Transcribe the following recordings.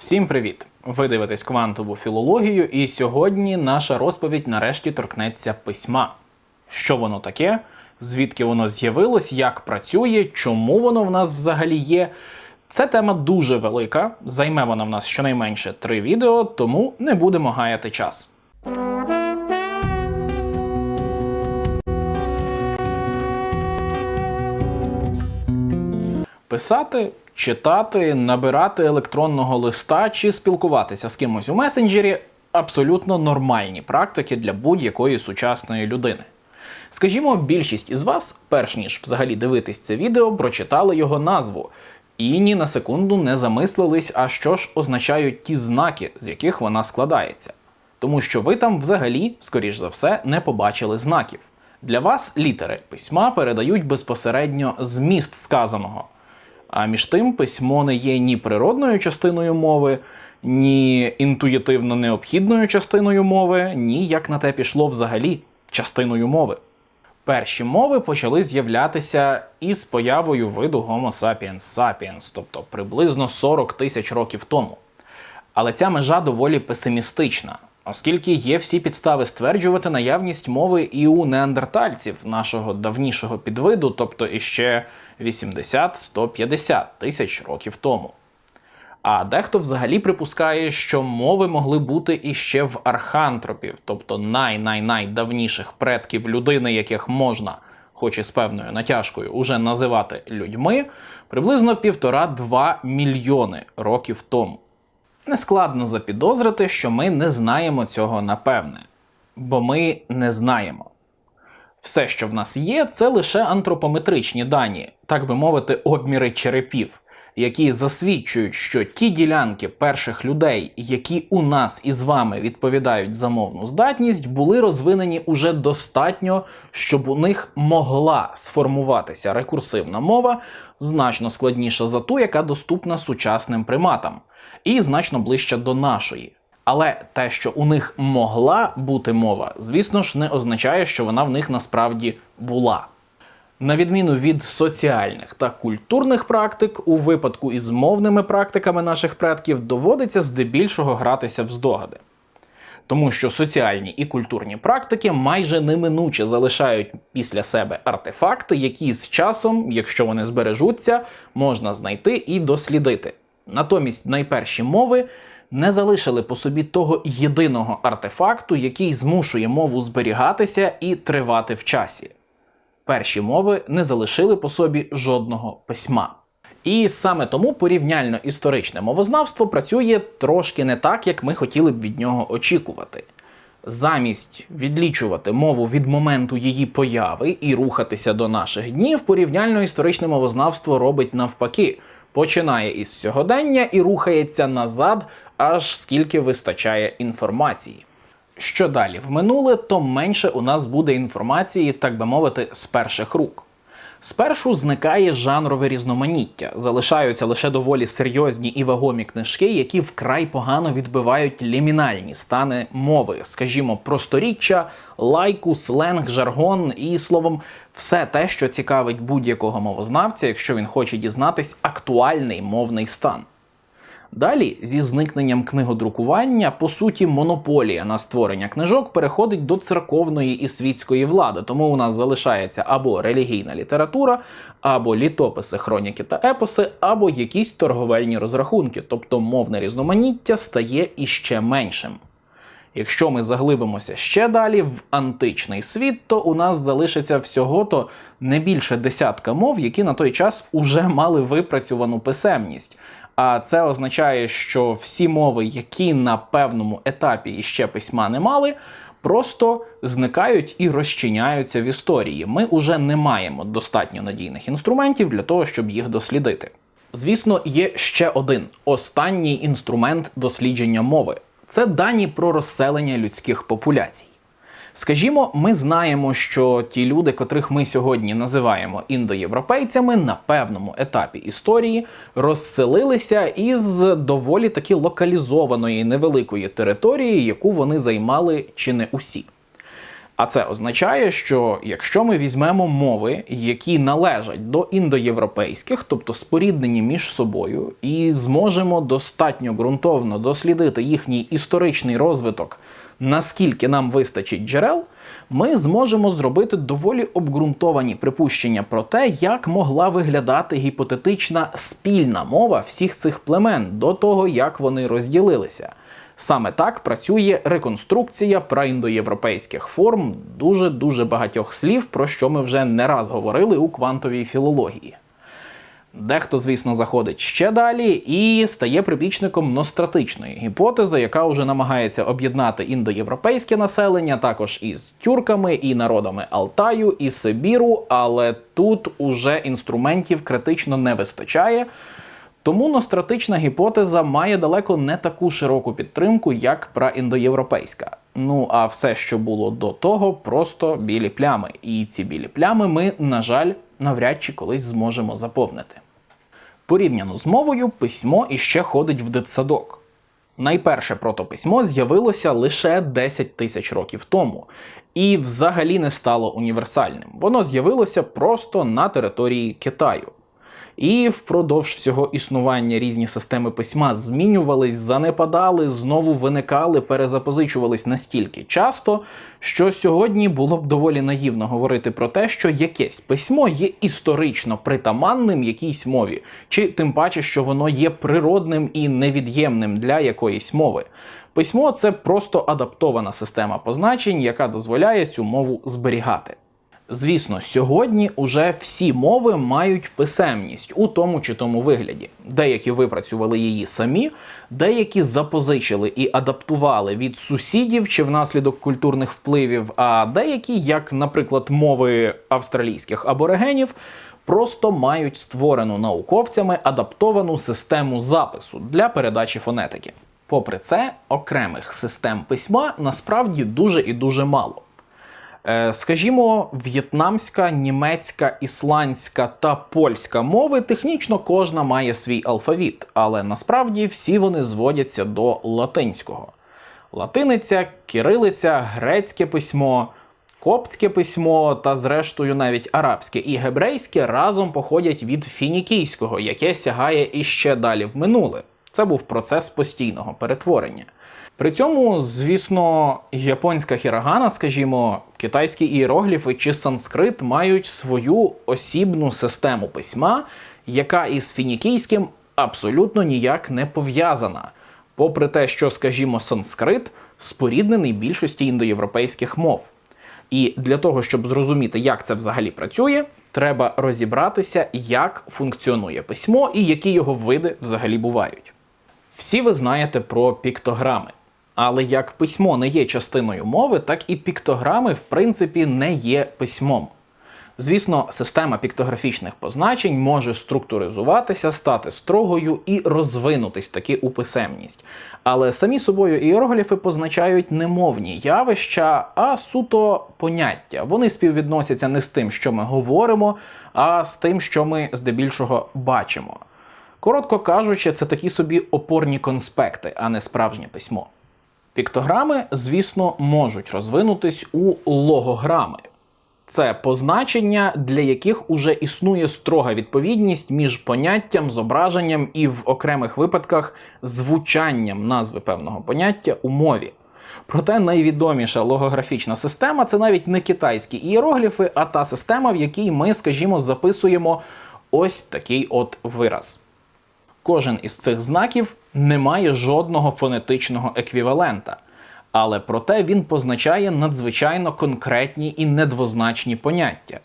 Всім привіт! Ви дивитесь квантову філологію, і сьогодні наша розповідь нарешті торкнеться письма. Що воно таке, звідки воно з'явилось, як працює, чому воно в нас взагалі є. Це тема дуже велика, займе вона в нас щонайменше три відео, тому не будемо гаяти час. Писати, читати, набирати електронного листа чи спілкуватися з кимось у месенджері абсолютно нормальні практики для будь-якої сучасної людини. Скажімо, більшість із вас, перш ніж взагалі дивитись це відео, прочитали його назву і ні на секунду не замислились, а що ж означають ті знаки, з яких вона складається. Тому що ви там взагалі, скоріш за все, не побачили знаків. Для вас літери письма передають безпосередньо зміст сказаного. А між тим, письмо не є ні природною частиною мови, ні інтуїтивно необхідною частиною мови, ні, як на те пішло взагалі, частиною мови. Перші мови почали з'являтися із появою виду Homo sapiens sapiens, тобто приблизно 40 тисяч років тому. Але ця межа доволі песимістична, оскільки є всі підстави стверджувати наявність мови і у неандертальців нашого давнішого підвиду, тобто іще 80-150 тисяч років тому. А дехто взагалі припускає, що мови могли бути іще в архантропів, тобто най-най-найдавніших предків людини, яких можна, хоч і з певною натяжкою, уже називати людьми, приблизно півтора-два мільйони років тому. Нескладно запідозрити, що ми не знаємо цього напевне, бо ми не знаємо. Все, що в нас є, це лише антропометричні дані, так би мовити, обміри черепів, які засвідчують, що ті ділянки перших людей, які у нас із вами відповідають за мовну здатність, були розвинені уже достатньо, щоб у них могла сформуватися рекурсивна мова, значно складніша за ту, яка доступна сучасним приматам, і значно ближча до нашої. Але те, що у них могла бути мова, звісно ж, не означає, що вона в них насправді була. На відміну від соціальних та культурних практик, у випадку із мовними практиками наших предків доводиться здебільшого гратися в здогади. Тому що соціальні і культурні практики майже неминуче залишають після себе артефакти, які з часом, якщо вони збережуться, можна знайти і дослідити. Натомість найперші мови не залишили по собі того єдиного артефакту, який змушує мову зберігатися і тривати в часі. Перші мови не залишили по собі жодного письма. І саме тому порівняльно історичне мовознавство працює трошки не так, як ми хотіли б від нього очікувати. Замість відлічувати мову від моменту її появи і рухатися до наших днів, порівняльно історичне мовознавство робить навпаки, починає із сьогодення і рухається назад, аж скільки вистачає інформації. Що далі в минуле, то менше у нас буде інформації, так би мовити, з перших рук. Спершу зникає жанрове різноманіття, залишаються лише доволі серйозні і вагомі книжки, які вкрай погано відбивають лімінальні стани мови, скажімо, просторіччя, лайку, сленг, жаргон і словом, все те, що цікавить будь-якого мовознавця, якщо він хоче дізнатись актуальний мовний стан. Далі, зі зникненням книгодрукування, по суті, монополія на створення книжок переходить до церковної і світської влади, тому у нас залишається або релігійна література, або літописи, хроніки та епоси, або якісь торговельні розрахунки, тобто мовне різноманіття стає іще меншим. Якщо ми заглибимося ще далі в античний світ, то у нас залишиться всього-то не більше десятка мов, які на той час уже мали випрацьовану писемність. А це означає, що всі мови, які на певному етапі іще письма не мали, просто зникають і розчиняються в історії. Ми уже не маємо достатньо надійних інструментів для того, щоб їх дослідити. Звісно, є ще один останній інструмент дослідження мови це дані про розселення людських популяцій. Скажімо, ми знаємо, що ті люди, котрих ми сьогодні називаємо індоєвропейцями, на певному етапі історії розселилися із доволі таки локалізованої невеликої території, яку вони займали чи не усі. А це означає, що якщо ми візьмемо мови, які належать до індоєвропейських, тобто споріднені між собою, і зможемо достатньо ґрунтовно дослідити їхній історичний розвиток, наскільки нам вистачить джерел, ми зможемо зробити доволі обґрунтовані припущення про те, як могла виглядати гіпотетична спільна мова всіх цих племен до того, як вони розділилися. Саме так працює реконструкція праіндоєвропейських форм дуже дуже багатьох слів, про що ми вже не раз говорили у квантовій філології. Дехто, звісно, заходить ще далі і стає прибічником ностратичної гіпотези, яка вже намагається об'єднати індоєвропейське населення, також із тюрками і народами Алтаю і Сибіру, але тут уже інструментів критично не вистачає. Тому ностратична гіпотеза має далеко не таку широку підтримку, як праіндоєвропейська. Ну а все, що було до того, просто білі плями. І ці білі плями ми, на жаль, навряд чи колись зможемо заповнити. Порівняно з мовою, письмо іще ходить в дитсадок. Найперше протописьмо з'явилося лише 10 тисяч років тому і взагалі не стало універсальним. Воно з'явилося просто на території Китаю. І впродовж всього існування різні системи письма змінювались, занепадали, знову виникали, перезапозичувались настільки часто, що сьогодні було б доволі наївно говорити про те, що якесь письмо є історично притаманним якійсь мові, чи тим паче, що воно є природним і невід'ємним для якоїсь мови. Письмо це просто адаптована система позначень, яка дозволяє цю мову зберігати. Звісно, сьогодні уже всі мови мають писемність у тому чи тому вигляді. Деякі випрацювали її самі, деякі запозичили і адаптували від сусідів чи внаслідок культурних впливів, а деякі, як, наприклад, мови австралійських аборигенів, просто мають створену науковцями адаптовану систему запису для передачі фонетики. Попри це, окремих систем письма насправді дуже і дуже мало. Е, Скажімо, в'єтнамська, німецька, ісландська та польська мови технічно кожна має свій алфавіт, але насправді всі вони зводяться до латинського. Латиниця, кирилиця, грецьке письмо, коптське письмо та, зрештою, навіть арабське і гебрейське разом походять від фінікійського, яке сягає іще далі в минуле. Це був процес постійного перетворення. При цьому, звісно, японська хірагана, скажімо, китайські ієрогліфи чи санскрит мають свою осібну систему письма, яка із фінікійським абсолютно ніяк не пов'язана. Попри те, що, скажімо, санскрит споріднений більшості індоєвропейських мов. І для того, щоб зрозуміти, як це взагалі працює, треба розібратися, як функціонує письмо і які його види взагалі бувають. Всі ви знаєте про піктограми. Але як письмо не є частиною мови, так і піктограми, в принципі, не є письмом. Звісно, система піктографічних позначень може структуризуватися, стати строгою і розвинутись таки у писемність. Але самі собою іерогліфи позначають не мовні явища, а суто поняття. Вони співвідносяться не з тим, що ми говоримо, а з тим, що ми здебільшого бачимо. Коротко кажучи, це такі собі опорні конспекти, а не справжнє письмо. Піктограми, звісно, можуть розвинутись у логограми. Це позначення, для яких уже існує строга відповідність між поняттям, зображенням і в окремих випадках звучанням назви певного поняття у мові. Проте найвідоміша логографічна система це навіть не китайські ієрогліфи, а та система, в якій ми, скажімо, записуємо ось такий от вираз. Кожен із цих знаків не має жодного фонетичного еквівалента, але проте він позначає надзвичайно конкретні і недвозначні поняття.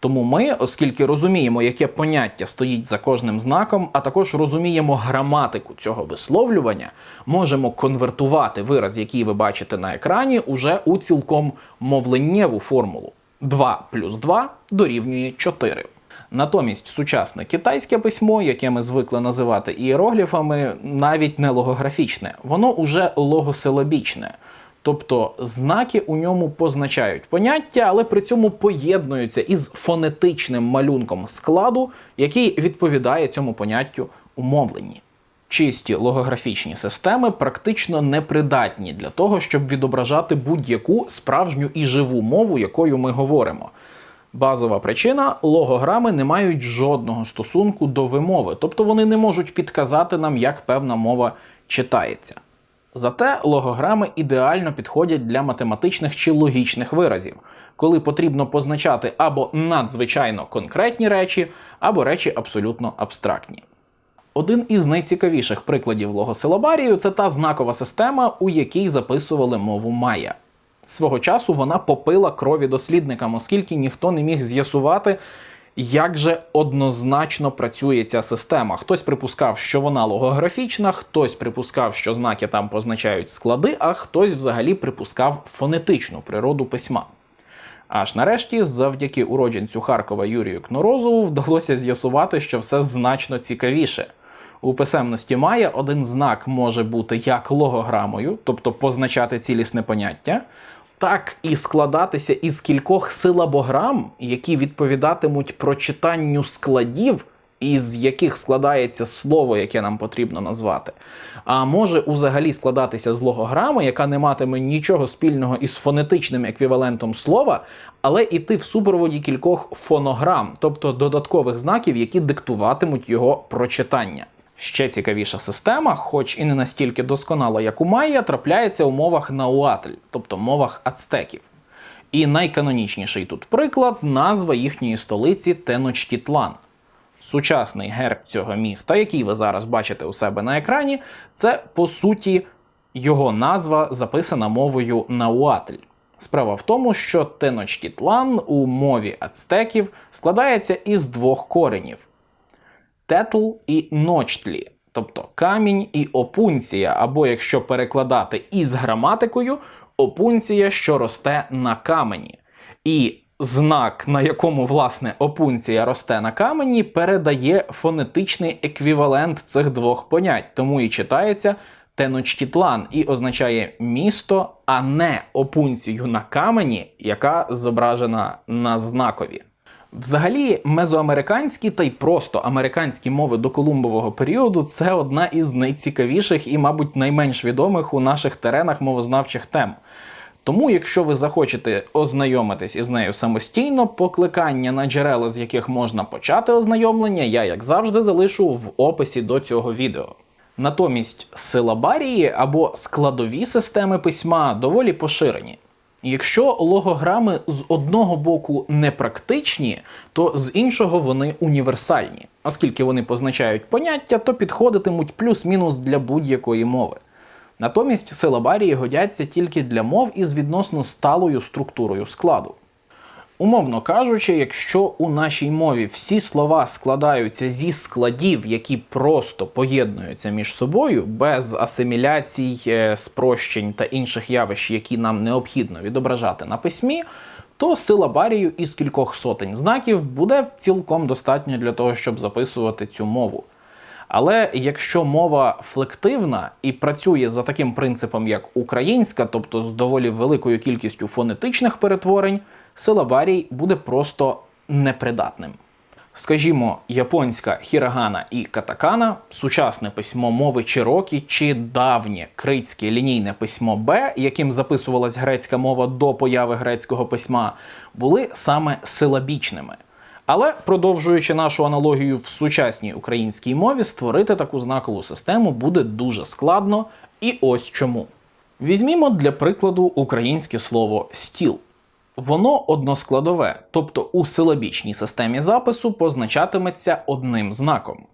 Тому ми, оскільки розуміємо, яке поняття стоїть за кожним знаком, а також розуміємо граматику цього висловлювання, можемо конвертувати вираз, який ви бачите на екрані, уже у цілком мовленнєву формулу. 2 плюс 2 дорівнює 4. Натомість сучасне китайське письмо, яке ми звикли називати ієрогліфами, навіть не логографічне, воно уже логосилабічне. Тобто знаки у ньому позначають поняття, але при цьому поєднуються із фонетичним малюнком складу, який відповідає цьому поняттю у мовленні. Чисті логографічні системи практично непридатні для того, щоб відображати будь-яку справжню і живу мову, якою ми говоримо. Базова причина логограми не мають жодного стосунку до вимови, тобто вони не можуть підказати нам, як певна мова читається. Зате логограми ідеально підходять для математичних чи логічних виразів, коли потрібно позначати або надзвичайно конкретні речі, або речі абсолютно абстрактні. Один із найцікавіших прикладів логосилабарію це та знакова система, у якій записували мову Майя. Свого часу вона попила крові дослідникам, оскільки ніхто не міг з'ясувати, як же однозначно працює ця система. Хтось припускав, що вона логографічна, хтось припускав, що знаки там позначають склади, а хтось взагалі припускав фонетичну природу письма. Аж нарешті, завдяки уродженцю Харкова Юрію Кнорозову, вдалося з'ясувати, що все значно цікавіше. У писемності Майя один знак може бути як логограмою, тобто позначати цілісне поняття, так і складатися із кількох силабограм, які відповідатимуть прочитанню складів, із яких складається слово, яке нам потрібно назвати. А може узагалі складатися з логограми, яка не матиме нічого спільного із фонетичним еквівалентом слова, але іти в супроводі кількох фонограм, тобто додаткових знаків, які диктуватимуть його прочитання. Ще цікавіша система, хоч і не настільки досконала, як у Майя, трапляється у мовах науатль, тобто мовах ацтеків. І найканонічніший тут приклад назва їхньої столиці Теночтітлан. Сучасний герб цього міста, який ви зараз бачите у себе на екрані, це по суті його назва записана мовою науатль. Справа в тому, що Теночтітлан у мові ацтеків складається із двох коренів тетл і ночтлі, тобто камінь і опунція, або якщо перекладати із граматикою, опунція, що росте на камені. І знак, на якому власне опунція росте на камені, передає фонетичний еквівалент цих двох понять, тому і читається Теночтітлан і означає місто, а не опунцію на камені, яка зображена на знакові. Взагалі, мезоамериканські та й просто американські мови до колумбового періоду це одна із найцікавіших і, мабуть, найменш відомих у наших теренах мовознавчих тем. Тому, якщо ви захочете ознайомитись із нею самостійно, покликання на джерела, з яких можна почати ознайомлення, я, як завжди, залишу в описі до цього відео. Натомість силабарії або складові системи письма доволі поширені. Якщо логограми з одного боку непрактичні, то з іншого вони універсальні, оскільки вони позначають поняття, то підходитимуть плюс-мінус для будь-якої мови. Натомість силабарії годяться тільки для мов із відносно сталою структурою складу. Умовно кажучи, якщо у нашій мові всі слова складаються зі складів, які просто поєднуються між собою, без асиміляцій, е, спрощень та інших явищ, які нам необхідно відображати на письмі, то силабарію із кількох сотень знаків буде цілком достатньо для того, щоб записувати цю мову. Але якщо мова флективна і працює за таким принципом, як українська, тобто з доволі великою кількістю фонетичних перетворень, силабарій буде просто непридатним. Скажімо, японська хірагана і катакана, сучасне письмо мови Чирокі чи давнє критське лінійне письмо Б, яким записувалась грецька мова до появи грецького письма, були саме силабічними. Але продовжуючи нашу аналогію в сучасній українській мові, створити таку знакову систему буде дуже складно, і ось чому. Візьмімо для прикладу українське слово стіл. Воно односкладове, тобто у силабічній системі запису позначатиметься одним знаком.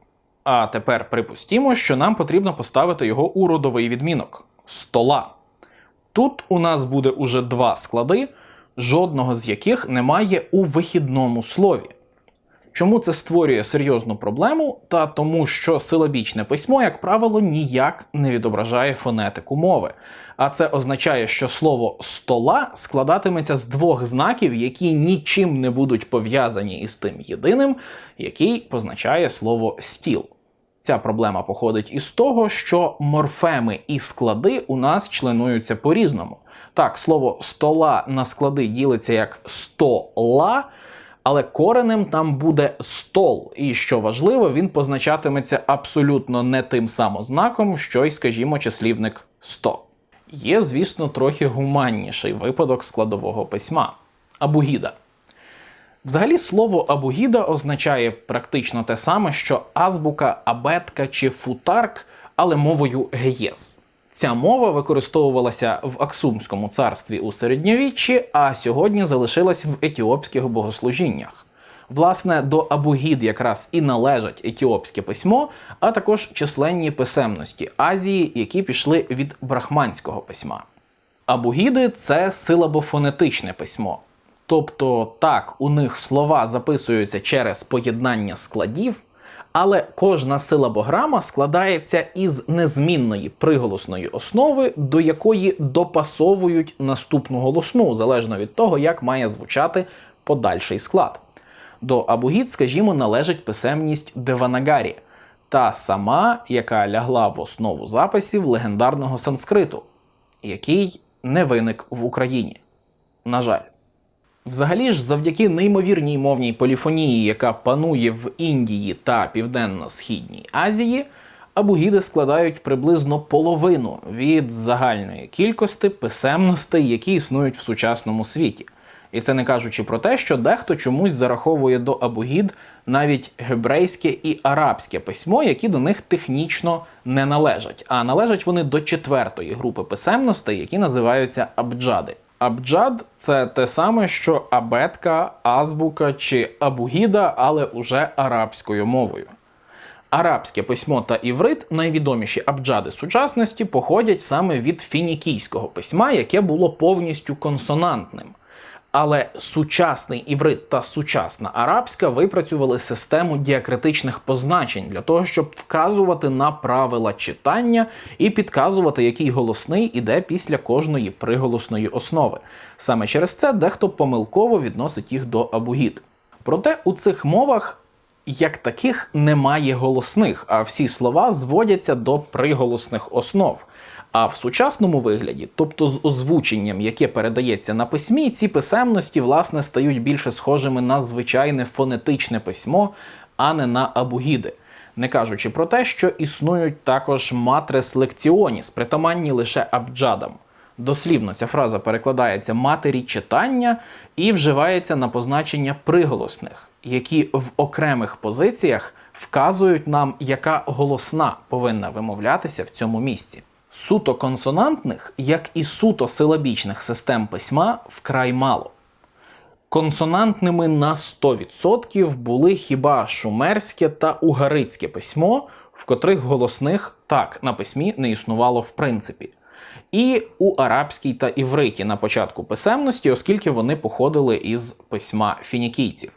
А тепер припустімо, що нам потрібно поставити його у родовий відмінок стола. Тут у нас буде уже два склади, жодного з яких немає у вихідному слові. Чому це створює серйозну проблему? Та тому, що силабічне письмо, як правило, ніяк не відображає фонетику мови. А це означає, що слово стола складатиметься з двох знаків, які нічим не будуть пов'язані із тим єдиним, який позначає слово стіл. Ця проблема походить із того, що морфеми і склади у нас членуються по-різному. Так, слово стола на склади ділиться як стола. Але коренем там буде стол, і що важливо, він позначатиметься абсолютно не тим самознаком, що й, скажімо, числівник 100. Є, звісно, трохи гуманніший випадок складового письма абугіда. Взагалі, слово абугіда означає практично те саме, що азбука, абетка чи футарк, але мовою геєс. Ця мова використовувалася в Аксумському царстві у середньовіччі, а сьогодні залишилась в етіопських богослужіннях. Власне, до абугід якраз і належать етіопське письмо, а також численні писемності Азії, які пішли від брахманського письма. Абугіди це силабофонетичне письмо. Тобто, так, у них слова записуються через поєднання складів, але кожна силабограма складається із незмінної приголосної основи, до якої допасовують наступну голосну, залежно від того, як має звучати подальший склад. До абугід, скажімо, належить писемність Деванагарі, та сама, яка лягла в основу записів легендарного санскриту, який не виник в Україні. На жаль. Взагалі ж, завдяки неймовірній мовній поліфонії, яка панує в Індії та Південно-Східній Азії, абугіди складають приблизно половину від загальної кількості писемностей, які існують в сучасному світі. І це не кажучи про те, що дехто чомусь зараховує до абугід навіть гебрейське і арабське письмо, які до них технічно не належать, а належать вони до четвертої групи писемностей, які називаються абджади. Абджад це те саме, що абетка, азбука чи абугіда, але уже арабською мовою. Арабське письмо та іврит, найвідоміші абджади сучасності, походять саме від фінікійського письма, яке було повністю консонантним. Але сучасний іврит та сучасна арабська випрацювали систему діакритичних позначень для того, щоб вказувати на правила читання і підказувати, який голосний іде після кожної приголосної основи. Саме через це дехто помилково відносить їх до абугід. Проте у цих мовах як таких немає голосних, а всі слова зводяться до приголосних основ. А в сучасному вигляді, тобто з озвученням, яке передається на письмі, ці писемності власне стають більше схожими на звичайне фонетичне письмо, а не на абугіди. Не кажучи про те, що існують також матрес лекціоніс, притаманні лише абджадам. Дослівно ця фраза перекладається матері читання і вживається на позначення приголосних, які в окремих позиціях вказують нам, яка голосна повинна вимовлятися в цьому місці. Суто консонантних, як і суто силабічних систем письма, вкрай мало. Консонантними на 100% були хіба шумерське та угарицьке письмо, в котрих голосних так на письмі не існувало в принципі. І у арабській та івриті на початку писемності, оскільки вони походили із письма фінікійців.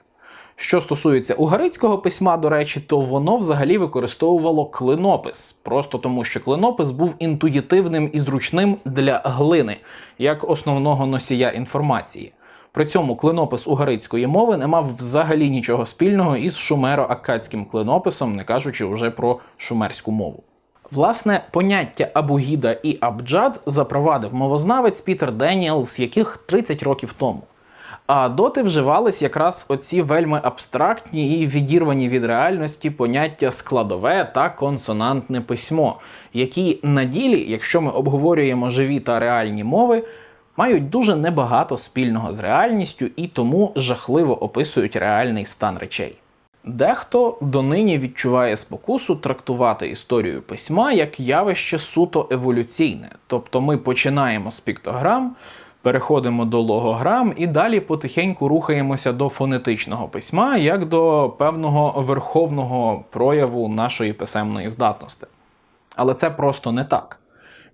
Що стосується угарицького письма, до речі, то воно взагалі використовувало клинопис, просто тому що клинопис був інтуїтивним і зручним для глини, як основного носія інформації. При цьому клинопис угарицької мови не мав взагалі нічого спільного із шумеро-аккадським клинописом, не кажучи вже про шумерську мову. Власне, поняття Абугіда і Абджад запровадив мовознавець Пітер Деніелс, яких 30 років тому. А доти вживались якраз оці вельми абстрактні і відірвані від реальності поняття складове та консонантне письмо, які на ділі, якщо ми обговорюємо живі та реальні мови, мають дуже небагато спільного з реальністю і тому жахливо описують реальний стан речей. Дехто донині відчуває спокусу трактувати історію письма як явище суто еволюційне, тобто ми починаємо з піктограм, переходимо до логограм і далі потихеньку рухаємося до фонетичного письма як до певного верховного прояву нашої писемної здатності. Але це просто не так.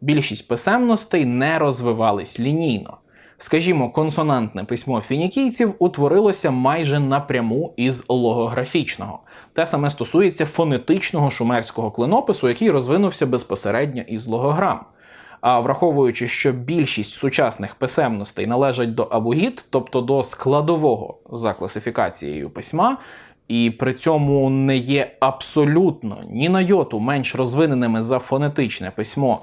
Більшість писемностей не розвивались лінійно. Скажімо, консонантне письмо фінікійців утворилося майже напряму із логографічного. Те саме стосується фонетичного шумерського клинопису, який розвинувся безпосередньо із логограм. А враховуючи, що більшість сучасних писемностей належать до абугіт, тобто до складового за класифікацією письма, і при цьому не є абсолютно ні на йоту менш розвиненими за фонетичне письмо,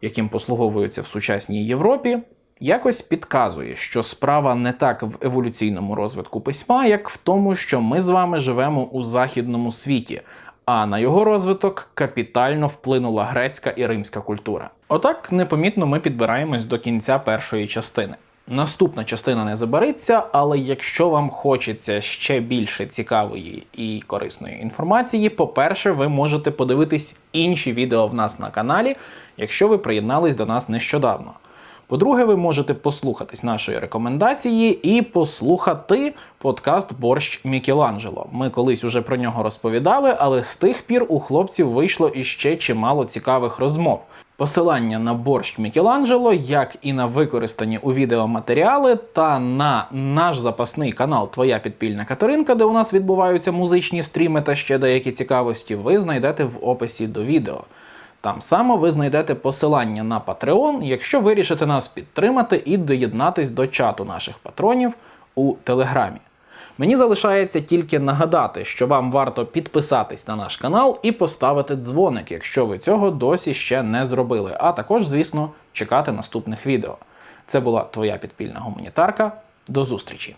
яким послуговуються в сучасній Європі, якось підказує, що справа не так в еволюційному розвитку письма, як в тому, що ми з вами живемо у західному світі, а на його розвиток капітально вплинула грецька і римська культура. Отак непомітно ми підбираємось до кінця першої частини. Наступна частина не забариться, але якщо вам хочеться ще більше цікавої і корисної інформації, по-перше, ви можете подивитись інші відео в нас на каналі, якщо ви приєднались до нас нещодавно. По-друге, ви можете послухатись нашої рекомендації і послухати подкаст Борщ Мікеланджело. Ми колись уже про нього розповідали, але з тих пір у хлопців вийшло іще чимало цікавих розмов. Посилання на борщ Мікеланджело, як і на використані у відео матеріали, та на наш запасний канал Твоя підпільна Катеринка, де у нас відбуваються музичні стріми та ще деякі цікавості, ви знайдете в описі до відео. Там само ви знайдете посилання на Patreon, якщо вирішите нас підтримати і доєднатись до чату наших патронів у Телеграмі. Мені залишається тільки нагадати, що вам варто підписатись на наш канал і поставити дзвоник, якщо ви цього досі ще не зробили. А також, звісно, чекати наступних відео. Це була твоя підпільна гуманітарка. До зустрічі!